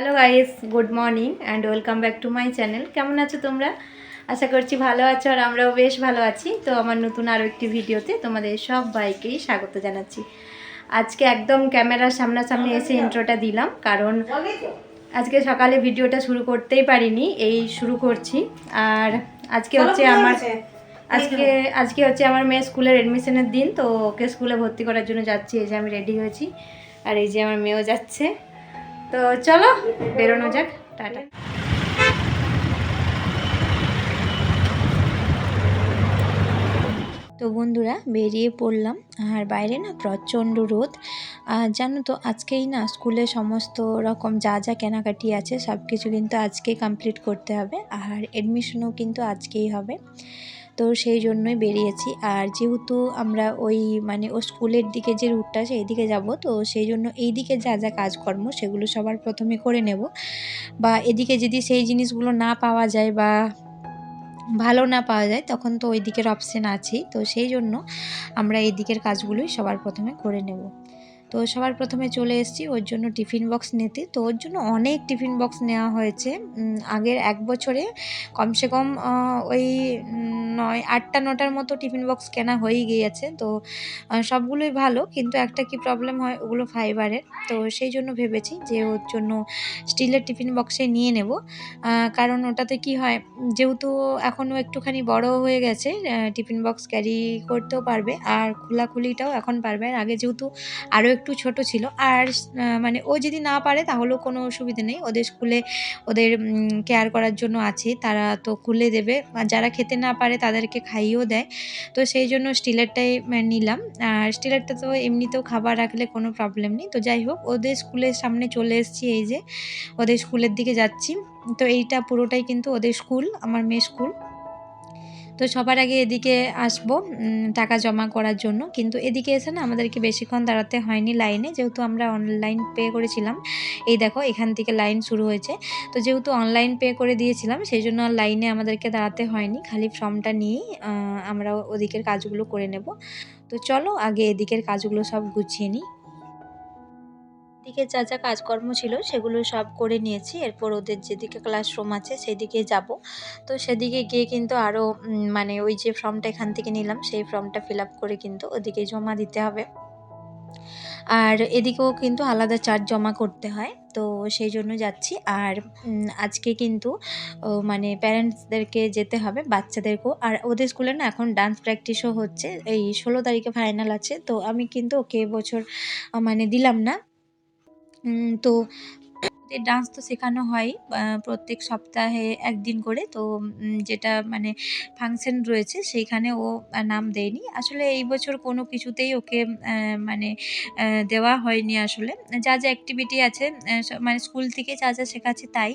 Hello guys good morning and welcome back to my channel কেমন আছো তোমরা? আশা করছি ভালো আছো আর আমরাও বেশ ভালো আছি। তো আমার নতুন আরও একটি ভিডিওতে তোমাদের সব বাইকেই স্বাগত জানাচ্ছি। আজকে একদম ক্যামেরার সামনাসামনি এসে ইন্ট্রোটা দিলাম কারণ আজকে সকালে ভিডিওটা শুরু করতেই পারিনি এই শুরু করছি। আর আজকে হচ্ছে আমার আজকে আজকে হচ্ছে আমার মেয়ে স্কুলের অ্যাডমিশনের দিন তো ওকে স্কুলে ভর্তি করার জন্য যাচ্ছি। এই যে আমি রেডি হয়েছি আর এই যে আমার মেয়েও যাচ্ছে। তো চলো, বেরোনো যাক, টাটা। তো বন্ধুরা, বেরিয়ে পড়লাম। আর বাইরে না প্রচণ্ড রোদ। আর জানো তো, আজকেই না স্কুলে সমস্ত রকম যা যা কেনাকাটি আছে সব কিছু কিন্তু আজকেই কমপ্লিট করতে হবে। আর এডমিশনও কিন্তু আজকেই হবে। তো সেই জন্যই বেরিয়েছি। আর যেহেতু আমরা ওই মানে ও স্কুলের দিকে যে রুটটা আছে এইদিকে যাব, তো সেই জন্য এই দিকে যা যা কাজকর্ম সেগুলো সবার প্রথমে করে নেব। বা এদিকে যদি সেই জিনিসগুলো না পাওয়া যায় বা ভালো না পাওয়া যায়, তখন তো ওই দিকের অপশান আছেই। তো সেই জন্য আমরা এই দিকের কাজগুলোই সবার প্রথমে করে নেব। তো সবার প্রথমে চলে এসেছি ওর জন্য টিফিন বক্স নিতে। তো ওর জন্য অনেক টিফিন বক্স নেওয়া হয়েছে। আগের এক বছরে কমসে কম ওই নয়, আটটা, নটার মতো টিফিন বক্স কেনা হয়েই গিয়েছে। তো সবগুলোই ভালো, কিন্তু একটা কি প্রবলেম হয়, ওগুলো ফাইবারের তো, সেই জন্য ভেবেছি যে, ওর জন্য স্টিলের টিফিন বক্সে নিয়ে নেব। কারণ ওটাতে কি হয়, যেহেতু এখনও একটুখানি বড় হয়ে গেছে টিফিন বক্স ক্যারি করতেও পারবে, আর খোলাখুলিটাও এখন পারবে। আর আগে যেহেতু আরও একটু ছোট ছিল, আর মানে ও যদি না পারে, তাহলেও কোনো অসুবিধা নেই। ওদের স্কুলে ওদের কেয়ার করার জন্য আছে, তারা তো খুলে দেবে। আর যারা খেতে না পারে তাদেরকে খাইয়েও দেয়। তো সেই জন্য স্টিলেরটাই নিলাম। আর স্টিলেরটা তো এমনিতেও খাবার রাখলে কোনো প্রবলেম নেই। তো যাই হোক, ওদের স্কুলের সামনে চলে এসেছি এই যে, ওদের স্কুলের দিকে যাচ্ছি। তো এইটা পুরোটাই কিন্তু ওদের স্কুল, আমার মেয়ে স্কুল। তো সবার আগে এদিকে আসব টাকা জমা করার জন্য। কিন্তু এদিকে এসে না আমাদেরকে বেশিক্ষণ দাঁড়াতে হয়নি লাইনে। যেহেতু আমরা অনলাইন পে করেছিলাম, এই দেখো এখান থেকে লাইন শুরু হয়েছে। তো যেহেতু অনলাইন পে করে দিয়েছিলাম, সেই জন্য লাইনে আমাদেরকে দাঁড়াতে হয়নি। খালি ফর্মটা নিয়েই আমরা ওদিকের কাজগুলো করে নেব। তো চলো আগে এদিকের কাজগুলো সব গুছিয়ে নিই। দিকে যা যা কাজকর্ম ছিল সেগুলো সব করে নিয়েছি। এরপর ওদের যেদিকে ক্লাসরুম আছে সেদিকে যাব। তো সেদিকে গিয়ে কিন্তু আরও মানে ওই যে ফর্মটা এখান থেকে নিলাম সেই ফর্মটা ফিল আপ করে কিন্তু ওদিকে জমা দিতে হবে। আর এদিকেও কিন্তু আলাদা চার্জ জমা করতে হয়। তো সেই জন্য যাচ্ছি। আর আজকে কিন্তু মানে প্যারেন্টসদেরকে যেতে হবে বাচ্চাদেরকেও। আর ওদের স্কুলে না এখন ডান্স প্র্যাকটিসও হচ্ছে। এই ষোলো তারিখে ফাইনাল আছে। তো আমি কিন্তু ওকে এবছর আহ, মানে দিলাম না। তো ডান্স তো শেখানো হয় প্রত্যেক সপ্তাহে একদিন করে। তো যেটা মানে ফাংশন রয়েছে, সেইখানে ও নাম দেয়নি। আসলে এই বছর কোনো কিছুতেই ওকে মানে দেওয়া হয়নি আসলে। যা যা অ্যাক্টিভিটি আছে মানে স্কুল থেকে যা যা শেখাচ্ছে তাই।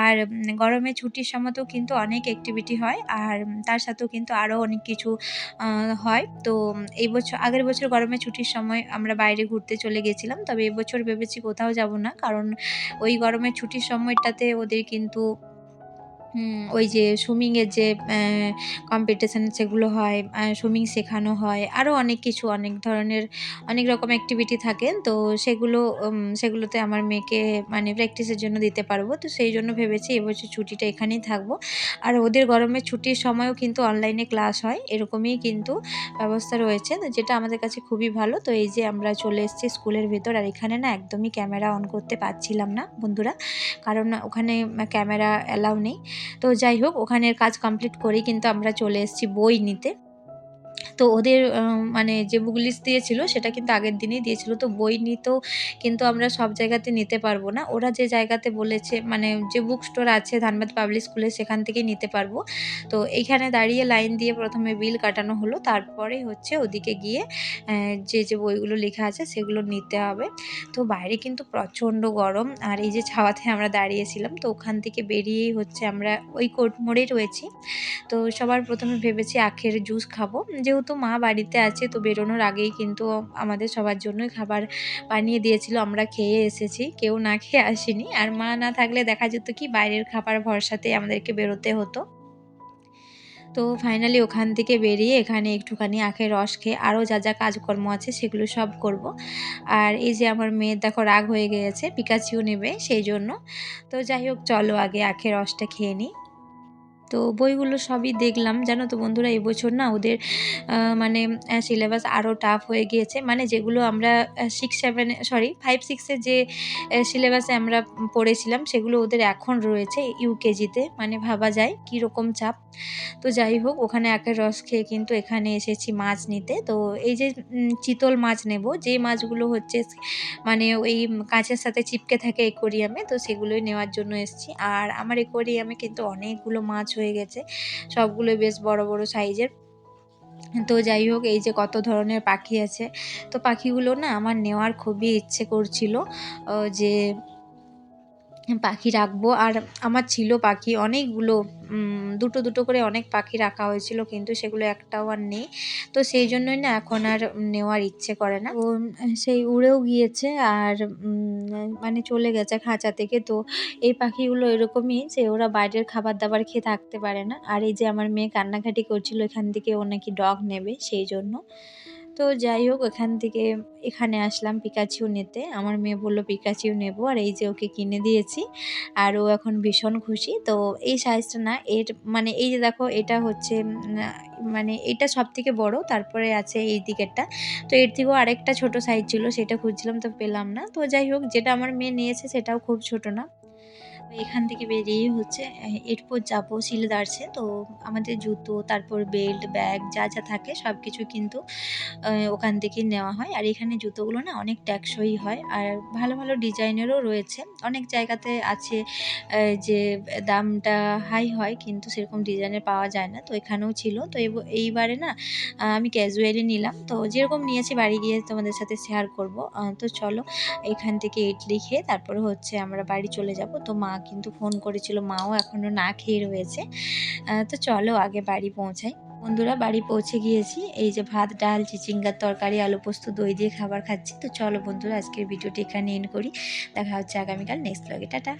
আর গরমে ছুটির সময়তেও কিন্তু অনেক অ্যাক্টিভিটি হয়। আর তার সাথেও কিন্তু আরও অনেক কিছু হয়। তো এই বছর আগের বছর গরমে ছুটির সময় আমরা বাইরে ঘুরতে চলে গেছিলাম। তবে এবছর ভেবেছি কোথাও যাব না। কারণ ওই গরমের ছুটির সময়টাতে ওদের কিন্তু ওই যে সুইমিংয়ের যে কম্পিটিশান সেগুলো হয় সুইমিং শেখানো হয় আরও অনেক কিছু, অনেক ধরনের, অনেক রকম অ্যাক্টিভিটি থাকে। তো সেগুলো সেগুলোতে আমার মেয়েকে মানে প্র্যাকটিসের জন্য দিতে পারব। তো সেই জন্য ভেবেছি এবছর ছুটিটা এখানেই থাকব। আর ওদের গরমের ছুটির সময়ও কিন্তু অনলাইনে ক্লাস হয়, এরকমই কিন্তু ব্যবস্থা রয়েছে, যেটা আমাদের কাছে খুবই ভালো। তো এই যে আমরা চলে এসেছি স্কুলের ভেতর, আর এখানে না একদমই ক্যামেরা অন করতে পারছিলাম না বন্ধুরা। কারণ ওখানে ক্যামেরা অ্যালাউ নেই। তো যাই হোক ওখানের কাজ কমপ্লিট করেই কিন্তু আমরা চলে এসেছি বই নিতে। তো ওদের মানে যে বুক লিস্ট দিয়েছিল সেটা কিন্তু আগের দিনেই দিয়েছিল। তো বই নিতেও কিন্তু আমরা সব জায়গাতে নিতে পারব না। ওরা যে জায়গাতে বলেছে মানে যে বুক স্টোর আছে ধানবাদ পাবলিক স্কুলে সেখান থেকেই নিতে পারব। তো এইখানে দাঁড়িয়ে লাইন দিয়ে প্রথমে বিল কাটানো হলো। তারপরে হচ্ছে ওদিকে গিয়ে যে যে বইগুলো লেখা আছে সেগুলো নিতে হবে। তো বাইরে কিন্তু প্রচণ্ড গরম। আর এই যে ছাওয়াতে আমরা দাঁড়িয়েছিলাম, তো ওখান থেকে বেরিয়েই হচ্ছে আমরা ওই কোর্ট মোড়েই রয়েছি। তো সবার প্রথমে ভেবেছি আখের জুস খাব। যেহেতু মা বাড়িতে আছে, তো বেরোনোর আগেই কিন্তু আমাদের সবার জন্যই খাবার বানিয়ে দিয়েছিল। আমরা খেয়ে এসেছি, কেউ না খেয়ে আসেনি। আর মা না থাকলে দেখা যেত কি বাইরের খাবার ভরসাতে আমাদেরকে বেরোতে হতো। তো ফাইনালি ওখান থেকে বেরিয়ে এখানে একটুখানি আখের রস খেয়ে আরও যা যা কাজকর্ম আছে সেগুলো সব করব। আর এই যে আমার মেয়ের দেখো রাগ হয়ে গিয়েছে পিকাচিও নেবে সেই জন্য। তো যাই হোক, চলো আগে আখের রসটা খেয়ে নিই। তো বইগুলো সবই দেখলাম। জানো তো বন্ধুরা এবছর না ওদের মানে সিলেবাস আরও টাফ হয়ে গিয়েছে। মানে যেগুলো আমরা সিক্স সেভেনে সরি ফাইভ সিক্সে যে সিলেবাসে আমরা পড়েছিলাম, সেগুলো ওদের এখন রয়েছে ইউকেজিতে মানে ভাবা যায় কীরকম চাপ। তো যাই হোক, ওখানে একের রস খেয়ে কিন্তু এখানে এসেছি মাছ নিতে। তো এই যে চিতল মাছ নেব, যে মাছগুলো হচ্ছে মানে ওই কাঁচের সাথে চিপকে থাকে একোরিয়ামে, তো সেগুলোই নেওয়ার জন্য এসেছি। আর আমার একোরিয়ামে কিন্তু অনেকগুলো মাছ হয়ে গেছে। সবগুলো বেশ বড় বড় সাইজের। তো যাই হোক, এই যে কত ধরনের পাখি আছে। তো পাখিগুলো না আমার নেওয়ার খুবই ইচ্ছে করছিল যে পাখি রাখব। আর আমার ছিল পাখি অনেকগুলো দুটো দুটো করে অনেক পাখি রাখা হয়েছিল, কিন্তু সেগুলো একটাও আর নেই। তো সেই জন্যই না এখন আর নেওয়ার ইচ্ছে করে না। ও, সেই উড়েও গিয়েছে আর মানে চলে গেছে খাঁচা থেকে। তো এই পাখিগুলো এরকমই যে ওরা বাইরের খাবার দাবার খেয়ে থাকতে পারে না। আর এই যে আমার মেয়ে কান্নাকাটি করছিল, এখান থেকে ও নাকি ডগ নেবে সেই জন্য। তো যাই হোক এখান থেকে এখানে আসলাম পিকাচিও নিতে। আমার মেয়ে বলল পিকাচিও নেব। আর এই যে ওকে কিনে দিয়েছি। আর ও এখন ভীষণ খুশি। তো এই সাইজটা না, এর মানে এই যে দেখো, এটা হচ্ছে মানে এটা সব থেকে বড়। তারপরে আছে এই দিকেরটা। তো এর থেকেও আরেকটা ছোট সাইজ ছিল, সেটা খুঁজছিলাম, তো পেলাম না। তো যাই হোক, যেটা আমার মেয়ে নিয়েছে, সেটাও খুব ছোট না। এখান থেকে বেরিয়ে হচ্ছে এরপর যাব সিলেদার্সে তো আমাদের জুতো, তারপর বেল্ট, ব্যাগ যা যা থাকে সব কিছু কিন্তু ওখান থেকে নেওয়া হয়। আর এখানে জুতোগুলো না অনেক ট্যাক্সই হয় আর ভালো ভালো ডিজাইনেরও রয়েছে। অনেক জায়গাতে আছে যে দামটা হাই হয় কিন্তু সেরকম ডিজাইনের পাওয়া যায় না। তো এখানেও ছিল। তো এইবারে না আমি ক্যাজুয়ালি নিলাম। তো যেরকম নিয়েছি বাড়ি গিয়ে তোমাদের সাথে শেয়ার করব। তো চলো এখান থেকে ইডলি খেয়ে তারপরে হচ্ছে আমরা বাড়ি চলে যাব। তো মা কিন্তু ফোন করেছিল, মাও এখনও না খেয়ে রয়েছে। তো চলো আগে বাড়ি পৌঁছাই। বন্ধুরা বাড়ি পৌঁছে গিয়েছি, এই যে ভাত, ডাল, চিচিঙ্গার তরকারি, আলু পোস্ত, দই দিয়ে খাবার খাচ্ছি। তো চলো বন্ধুরা আজকের ভিডিওটি এখানে এন্ড করি। দেখা হচ্ছে আগামীকাল নেক্সট ব্লগে টাটা।